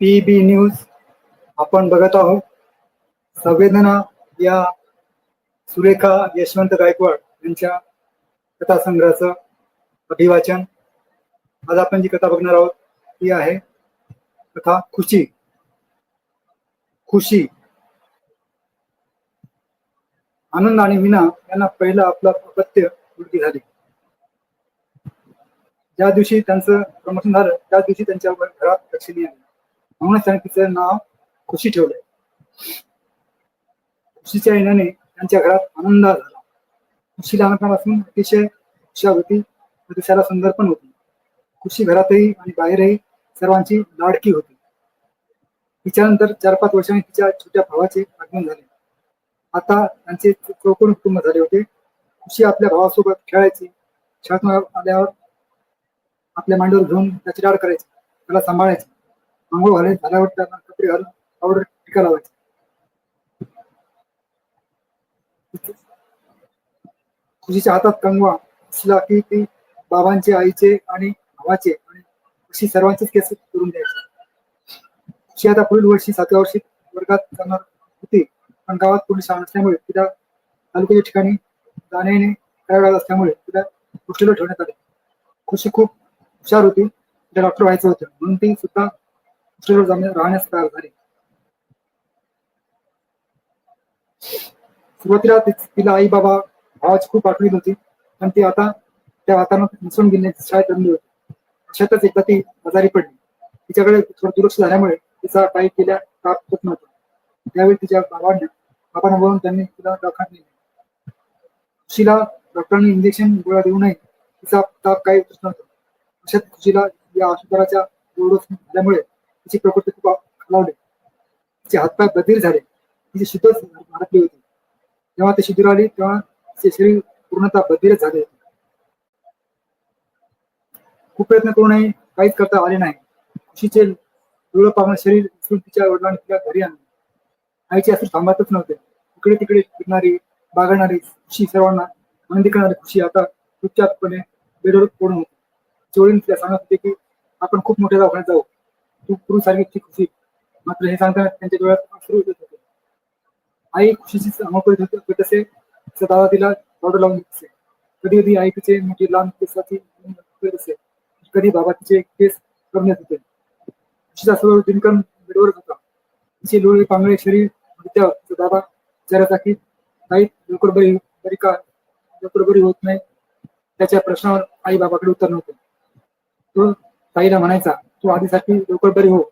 P बी news आपण बघत आहोत. संवेदना या सुरेखा यशवंत गायकवाड यांच्या कथासंग्रहाचं अभिवाचन. आज आपण जी कथा बघणार आहोत ती आहे कथा खुशी. खुशी. आनंद आणि मीना यांना पहिलं आपलं अपत्य मुलगी झाली. ज्या दिवशी त्यांचं प्रमोशन झालं त्या दिवशी त्यांच्या घरात लक्ष्मी आली. म्हणूनच त्याने तिचं नाव खुशी ठेवले खुशीच्या येण्याने त्यांच्या घरात आनंद झाला. खुशी लहानपणापासून अतिशय हुशार होती दिसायला सुंदर पण होती. खुशी घरातही आणि बाहेरही सर्वांची लाडकी होती. तिच्यानंतर चार पाच वर्षांनी तिच्या छोट्या भावाचे आगमन झाले. आता त्यांचे चौकोन कुटुंब झाले होते. खुशी आपल्या भावासोबत खेळायची शाळेतून आल्यावर आपल्या मांडीवर घेऊन त्याची लाड करायची त्याला सांभाळायची. आंघोळ घालायची झाल्यावर त्यांना कपडे घालून पावडर टिका लावायची. खुशीच्या हातात कंगवा असला की ती बाबांचे आईचे आणि भावाचे आणि अशी सर्वांचेच केस करून द्यायचे. खुशी आता पुढील वर्षी सातव्या वर्षी वर्गात जाणार होती. पण गावात कोणी शाळा नसल्यामुळे तिला तालुक्याच्या ठिकाणी जाण्याने करायला असल्यामुळे तिला हॉस्टेलवर ठेवण्यात आले. खुशी खूप हुशार होती. तिला डॉक्टर व्हायचं होतं. म्हणून ती सुद्धा हॉस्टेलवर जाण्या राहण्यास तयार झाली. सुरुवातीला तिला आई बाबा भावाची खूप आठवण होती पण ती आता त्या वातावरणात मिसळून गेल्याची शाळेत आणली होती. अशातच एकदा ती आजारी पडली. तिच्याकडे थोडं दुर्लक्ष झाल्यामुळे तिचा काही केल्या ताप होत नव्हता. त्यावेळी तिच्या बाबांना बाबांना बोलून त्यांनी तिला दवाखान्यात नेले. खुशीला डॉक्टरांनी इंजेक्शन गोळ्या देऊ नये तिचा ताप काही होत नव्हता. अशात खुशीला या औषधाच्या ओढून झाल्यामुळे तिची प्रकृती खूप खालावली तिचे हातपाय बधीर झाले. तिची शुद्ध मारकली होती. जेव्हा ते शिबिर आली तेव्हा तिचे शरीर पूर्णतः बधीरच झाले होते. खूप प्रयत्न करूनही काहीच करता आले नाही. खुशीचे डोळं पाहून शरीर उचलून तिच्या वडिलांनी तिला घरी आणले. आईचे असून थांबतच नव्हते. इकडे तिकडे फिरणारी बागडणारी खुशी सर्वांना आनंदी करणारी खुशी आता चुपचापपणे बेडवर पडून होती. चोळीन तिला सांगत होते की आपण खूप मोठ्या दवाखान्यात जाऊ. तू गुरु सारखी इतकी खुशी. मात्र हे सांगताना त्यांच्या डोळ्यात सुरू येत होते. आई खुशीची अंघोळ करीत होती होत दादा तिला पावडर लावून देत असे. कधी कधी आई तिचे मोठी लहान केसाची करत असे. कधी बाबा तिचे केस करण्यात होते खुशीचा सर्व दिनक्रम बेडवरच होता. तिचे लोळे पांगळे शरीर त्या दादा विचारायचा की ताई लवकर बरी बरी का? लवकर बरी होत नाही? त्याच्या प्रश्नावर आई बाबाकडे उत्तर नव्हते. तो ताईला म्हणायचा तू आधीसाठी लवकर बरी हो.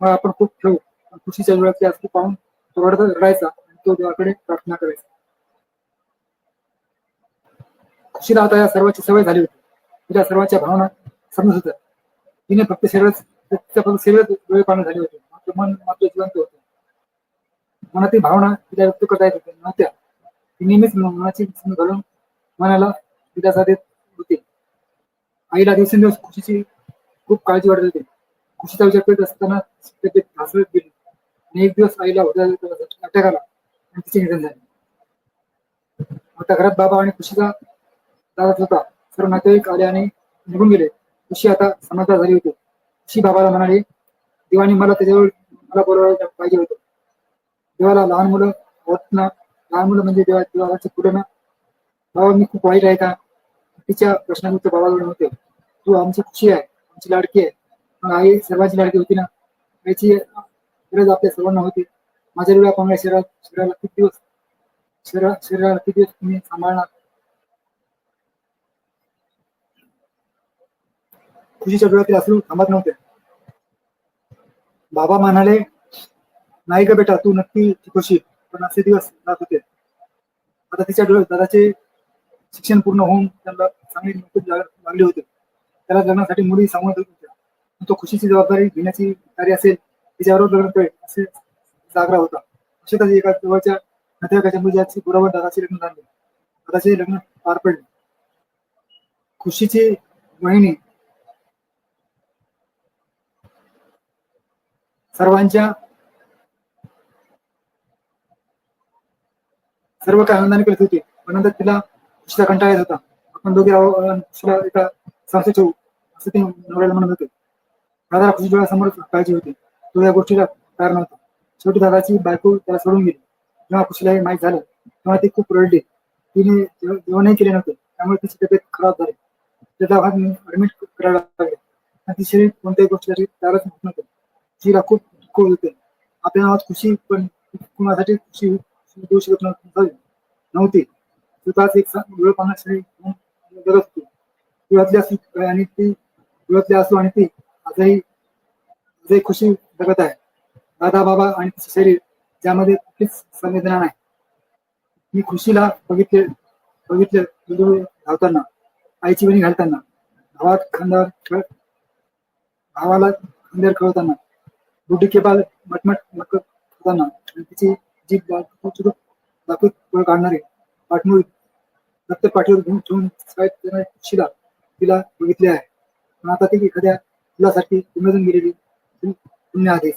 मग आपण खूप ठेवू खुशीच्या वेळात असू पाहून तो रडत रडायचा आणि तो देवाकडे प्रार्थना करायचा. खुशीला आता या सर्वांची सवय झाली होती. तिला सर्वांच्या भावना समजत होत्या. तिने फक्त शरीरच फक्त शरीरच डोळे पाणी झाले होते. मात्र मन मात्र जिवंत होते. मनातील भावना तिला व्यक्त करता येत होत्या. नव्हत्या. ती नेहमीच मनाची घालून मनाला दिलासा देत होती. आईला दिवसेंदिवस खुशीची खूप काळजी वाटत होती. खुशीचा विचार करीत असताना तब्येत ढासळत गेली. आणि एक दिवस आईला हृदयाचा अटॅक आला आणि तिचे निधन झाले. आता घरात बाबा आणि खुशीचा दादात होता. सर्व नातेवाईक आले आणि निघून गेले. खुशी आता समाधान झाली होती. खुशी बाबाला म्हणाले देवाने मला त्याच्यावर मला बोलवायला पाहिजे होतं. देवाला लहान मुलं होत ना. लहान मुलं म्हणजे देवा देवाचे पुढे बाबा मी खूप वाईट आहे का? तिच्या प्रश्नांचे बाबाजवळ होते तू आमची खुशी आहे आमची लाडकी आहे. आई सर्वांची लाडकी होती ना. याची गरज आपल्या सर्वांना होती. माझ्या डोळ्या पाहण्या शरीरात शरीराला किती दिवस शरीरा शरीराला किती दिवस तुम्ही सांभाळणार? खुशीच्या डोळ्यातील अश्रू थांबत नव्हते. बाबा म्हणाले नाही का बेटा तू नक्की खुशी. पण असे दिवस जात होते. आता तिच्या डोळ्यात दादाचे शिक्षण पूर्ण होऊन त्यांना चांगली नोकरी लागली होती. त्याला लग्नासाठी मुली सांगत होत्या. तो खुशीची जबाबदारी घेण्याची कार्य असेल तिच्याबरोबर लग्न करेल असे जागरा होता. अशातच एका जवळच्या नातेवाईकाच्या मुलाची बरोबर दादाचे लग्न झाले. दादाचे लग्न पार पडले. खुशीची बहिणी सर्वांच्या सर्व काही आनंदाने करत होते. पण नंतर तिला खुशीचा कंटाळा येत होता. आपण दोघे राहू एका संस्थेत ठेवू असं ते नवऱ्याला म्हणत होते. दादा खुशी डोळ्यासमोर पाहिजे होते. तो या गोष्टीला तयार नव्हता. शेवटी दादाची बायको त्याला सोडून गेली. जेव्हा खुशीला हे माहीत झालं तेव्हा ती खूप रडली. तिने जेवणही केले नव्हते. त्यामुळे तिची तब्येत खराब झाली. त्या दवाखान्यात ऍडमिट करायला लागले. आणि ती शरीर कोणत्याही गोष्टीसाठी तयारच होत नव्हते. तिला खूप दुःख होते आपल्या नावात खुशी पण कुणासाठी खुशी देऊ शकत नव्हती. नव्हती. स्वतःच एक वेळ पाहण्यासाठी जगत होती. डोळ्यातली असू आणि ती डोळ्यातली असू आणि ती आजही आजही खुशी जगत आहे. दादा बाबा आणि तिचे शरीर ज्यामध्ये कुठलीच संवेदना नाही मी खुशीला बघितले बघितले धावताना आईची बणी घालताना भावात खांद्यावर खेळ भावाला खांद्यावर खेळताना बुड्डी केबाल मटमट मटकत होताना आणि तिची जीभ दाखवत पळ काढणारे पाठमोळी रक्त पाठीवर घेऊन ठेवून शाळेत खुशीला तिला बघितले आहे. पण आता ती एखाद्या फुलासारखी उमजून गेलेली. पुण्य आदेश